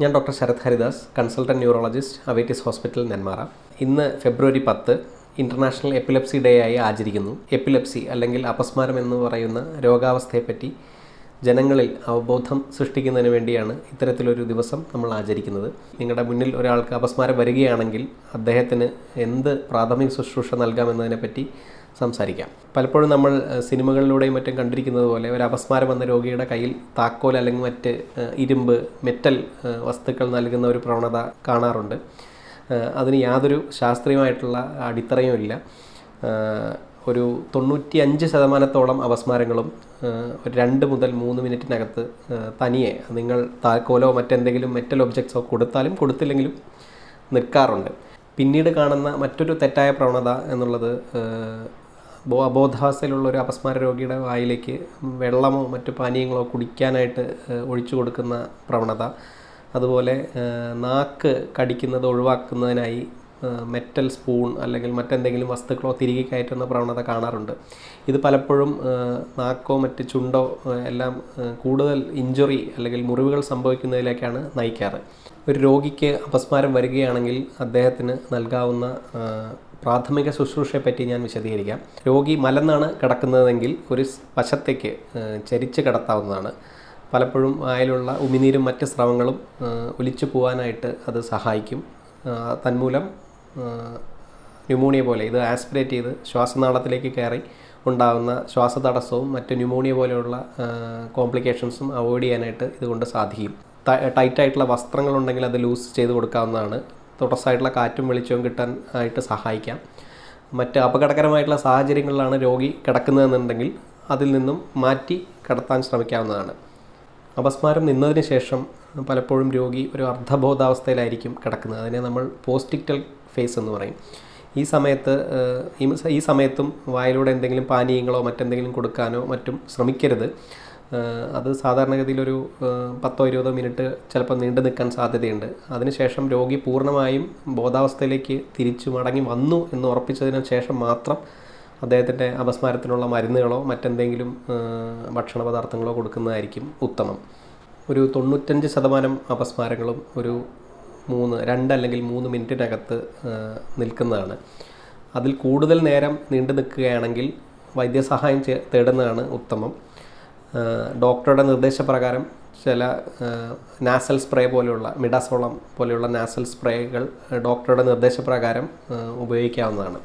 ഞാൻ doctor Sharath Haridas consultant neurologist Avitis hospital Nenmara. ഇന്ന് ഫെബ്രുവരി പത്ത് ഇന്റർനാഷണൽ എപ്പിലെപ്സി ഡേ ആയി ആചരിക്കുന്നു. എപ്പിലെപ്സി അല്ലെങ്കിൽ അപസ്മാരം എന്ന് പറയുന്ന രോഗാവസ്ഥയെപ്പറ്റി ജനങ്ങളിൽ അവബോധം സൃഷ്ടിക്കുന്നതിന് വേണ്ടിയാണ് ഇത്തരത്തിലൊരു ദിവസം നമ്മൾ ആചരിക്കുന്നത്. നിങ്ങളുടെ മുന്നിൽ ഒരാൾക്ക് അപസ്മാരം വരികയാണെങ്കിൽ അദ്ദേഹത്തിന് എന്ത് പ്രാഥമിക ശുശ്രൂഷ നൽകാമെന്നതിനെപ്പറ്റി സംസാരിക്കാം. പലപ്പോഴും നമ്മൾ സിനിമകളിലൂടെയും മറ്റും കണ്ടിരിക്കുന്നത് പോലെ ഒരു അപസ്മാരം വന്ന രോഗിയുടെ കയ്യിൽ താക്കോൽ അല്ലെങ്കിൽ മറ്റ് ഇരുമ്പ് മെറ്റൽ വസ്തുക്കൾ നൽകുന്ന ഒരു പ്രവണത കാണാറുണ്ട്. അതിന് യാതൊരു ശാസ്ത്രീയമായിട്ടുള്ള അടിത്തറയും ഇല്ല ഒരു തൊണ്ണൂറ്റി അഞ്ച് ശതമാനത്തോളം അപസ്മാരങ്ങളും ഒരു രണ്ട് മുതൽ മൂന്ന് മിനിറ്റിനകത്ത് തനിയെ നിങ്ങൾ താക്കോലോ മറ്റെന്തെങ്കിലും മെറ്റൽ ഒബ്ജക്ട്സോ കൊടുത്താലും കൊടുത്തില്ലെങ്കിലും നിൽക്കാറുണ്ട്. പിന്നീട് കാണുന്ന മറ്റൊരു തെറ്റായ പ്രവണത എന്നുള്ളത് അബോധാവസ്ഥയിലുള്ള ഒരു അപസ്മാര രോഗിയുടെ വായിലേക്ക് വെള്ളമോ മറ്റു പാനീയങ്ങളോ കുടിക്കാനായിട്ട് ഒഴിച്ചു കൊടുക്കുന്ന പ്രവണത. അതുപോലെ നാക്ക് കടിക്കുന്നത് ഒഴിവാക്കുന്നതിനായി മെറ്റൽ സ്പൂൺ അല്ലെങ്കിൽ മറ്റെന്തെങ്കിലും വസ്തുക്കളോ തിരികെ കയറ്റുന്ന പ്രവണത കാണാറുണ്ട്. ഇത് പലപ്പോഴും നാക്കോ മറ്റ് ചുണ്ടോ എല്ലാം കൂടുതൽ ഇഞ്ചുറി അല്ലെങ്കിൽ മുറിവുകൾ സംഭവിക്കുന്നതിലേക്കാണ് നയിക്കാറ്. ഒരു രോഗിക്ക് അപസ്മാരം വരികയാണെങ്കിൽ അദ്ദേഹത്തിന് നൽകാവുന്ന പ്രാഥമിക ശുശ്രൂഷയെപ്പറ്റി ഞാൻ വിശദീകരിക്കാം. രോഗി മലന്നാണ് കിടക്കുന്നതെങ്കിൽ ഒരു വശത്തേക്ക് ചരിച്ച് കിടത്താവുന്നതാണ്. പലപ്പോഴും വായിലുള്ള ഉമിനീരും മറ്റ് സ്രവങ്ങളും ഒലിച്ചു പോകാനായിട്ട് അത് സഹായിക്കും. തന്മൂലം ന്യൂമോണിയ പോലെ ഇത് ആസ്പിറേറ്റ് ചെയ്ത് ശ്വാസനാളത്തിലേക്ക് കയറി ഉണ്ടാകുന്ന ശ്വാസതടസ്സവും മറ്റ് ന്യൂമോണിയ പോലെയുള്ള കോംപ്ലിക്കേഷൻസും അവോയ്ഡ് ചെയ്യാനായിട്ട് ഇതുകൊണ്ട് സാധിക്കും. ടൈറ്റായിട്ടുള്ള വസ്ത്രങ്ങളുണ്ടെങ്കിൽ അത് ലൂസ് ചെയ്ത് കൊടുക്കാവുന്നതാണ്. തുടർച്ചയായിട്ടുള്ള കാറ്റും വെളിച്ചവും കിട്ടാൻ ആയിട്ട് സഹായിക്കാം. മറ്റ് അപകടകരമായിട്ടുള്ള സാഹചര്യങ്ങളിലാണ് രോഗി കിടക്കുന്നതെന്നുണ്ടെങ്കിൽ അതിൽ നിന്നും മാറ്റി കിടത്താൻ ശ്രമിക്കാവുന്നതാണ്. അപസ്മാരം നിന്നതിന് ശേഷം പലപ്പോഴും രോഗി ഒരു അർദ്ധബോധാവസ്ഥയിലായിരിക്കും കിടക്കുന്നത്. അതിനെ നമ്മൾ പോസ്റ്റിക്റ്റൽ ഫേസ് എന്ന് പറയും. ഈ സമയത്ത് ഈ സമയത്തും വായിലൂടെ എന്തെങ്കിലും പാനീയങ്ങളോ മറ്റെന്തെങ്കിലും കൊടുക്കാനോ മറ്റും ശ്രമിക്കരുത്. അത് സാധാരണഗതിയിൽ ഒരു പത്തോ ഇരുപതോ മിനിറ്റ് ചിലപ്പോൾ നീണ്ടു നിൽക്കാൻ സാധ്യതയുണ്ട്. അതിനുശേഷം രോഗി പൂർണമായും ബോധാവസ്ഥയിലേക്ക് തിരിച്ചു മടങ്ങി വന്നു എന്ന് ഉറപ്പിച്ചതിന് ശേഷം മാത്രം അദ്ദേഹത്തിന്റെ അപസ്മാരത്തിനുള്ള മരുന്നുകളോ മറ്റെന്തെങ്കിലും ഭക്ഷണ പദാർത്ഥങ്ങളോ കൊടുക്കുന്നതായിരിക്കും ഉത്തമം. ഒരു തൊണ്ണൂറ്റഞ്ച് ശതമാനം അപസ്മാരങ്ങളും ഒരു മൂന്ന് രണ്ട് അല്ലെങ്കിൽ മൂന്ന് മിനിറ്റിനകത്ത് നിൽക്കുന്നതാണ്. അതിൽ കൂടുതൽ നേരം നീണ്ടു നിൽക്കുകയാണെങ്കിൽ വൈദ്യസഹായം തേടുന്നതാണ് ഉത്തമം. ഡോക്ടറുടെ നിർദ്ദേശപ്രകാരം ചില നാസൽ സ്പ്രേ പോലെയുള്ള മിഡാസോളം പോലെയുള്ള നാസൽ സ്പ്രേകൾ ഡോക്ടറുടെ നിർദ്ദേശപ്രകാരം ഉപയോഗിക്കാവുന്നതാണ്.